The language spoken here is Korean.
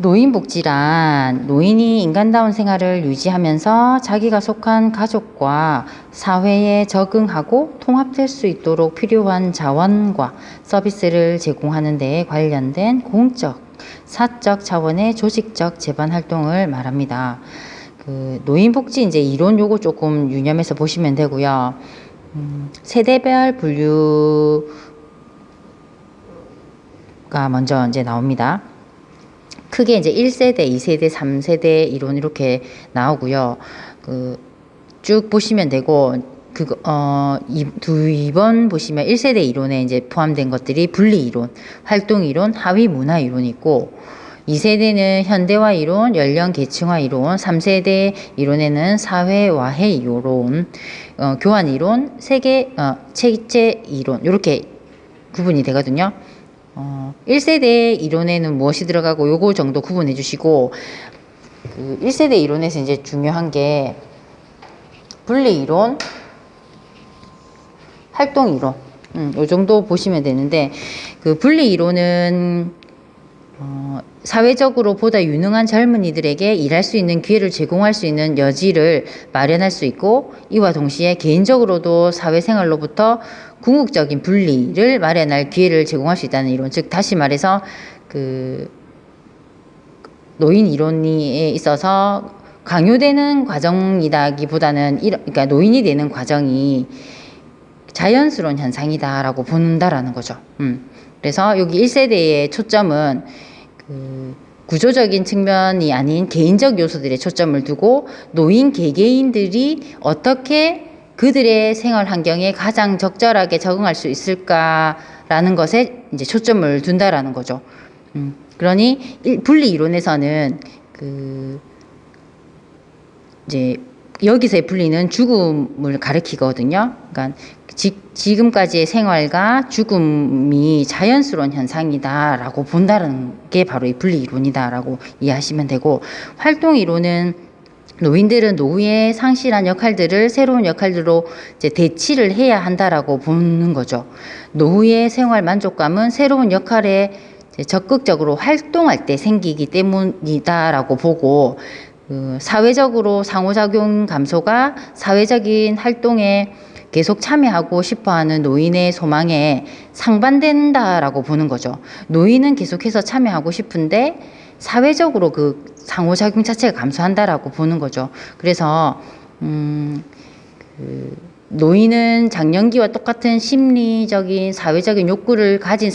노인복지란 노인이 인간다운 생활을 유지하면서 자기가 속한 가족과 사회에 적응하고 통합될 수 있도록 필요한 자원과 서비스를 제공하는 데 관련된 공적, 사적 차원의 조직적 재반 활동을 말합니다. 그 노인복지 이제 이론 요거 조금 유념해서 보시면 되고요. 음, 세대별 분류가 먼저 이제 나옵니다. 크게 이제 1세대, 2세대, 3세대 이론 이렇게 나오고요. 그 쭉 보시면 되고 그거 어두 이번 보시면 1세대 이론에 이제 포함된 것들이 분리 이론, 활동 이론, 하위 문화 이론이 있고 2세대는 현대화 이론, 연령 계층화 이론, 3세대 이론에는 사회 와해 이론, 어, 교환 이론, 세계 어, 체제 이론 이렇게 구분이 되거든요. 어, 1세대 이론에는 무엇이 들어가고 요거 정도 구분해 주시고 그 1세대 이론에서 이제 중요한 게 분리 이론, 활동 이론, 음, 요 정도 보시면 되는데 그 분리 이론은 어, 사회적으로 보다 유능한 젊은이들에게 일할 수 있는 기회를 제공할 수 있는 여지를 마련할 수 있고 이와 동시에 개인적으로도 사회생활로부터 궁극적인 분리를 마련할 기회를 제공할 수 있다는 이론. 즉 다시 말해서 그 노인 이론에 있어서 강요되는 과정이다기보다는 이런 그러니까 노인이 되는 과정이 자연스러운 현상이다라고 본다라는 거죠. 음. 그래서 여기 1세대의 초점은 그 구조적인 측면이 아닌 개인적 요소들에 초점을 두고 노인 개개인들이 어떻게 그들의 생활 환경에 가장 적절하게 적응할 수 있을까라는 것에 이제 초점을 둔다라는 거죠. 음, 그러니 일- 분리 이론에서는 그 이제 여기서의 분리는 죽음을 가리키거든요. 그러니까 지, 지금까지의 생활과 죽음이 자연스러운 현상이다라고 본다는 게 바로 이 분리 이론이다라고 이해하시면 되고 활동 이론은 노인들은 노후에 상실한 역할들을 새로운 역할들로 이제 대치를 해야 한다라고 보는 거죠. 노후의 생활 만족감은 새로운 역할에 적극적으로 활동할 때 생기기 때문이다라고 보고 그 사회적으로 상호작용 감소가 사회적인 활동에 계속 참여하고 싶어 하는 노인의 소망에 상반된다라고 보는 거죠. 노인은 계속해서 참여하고 싶은데 사회적으로 그 상호작용 자체가 감소한다라고 보는 거죠. 그래서 음, 그 노인은 장년기와 똑같은 심리적인 사회적인 욕구를 가진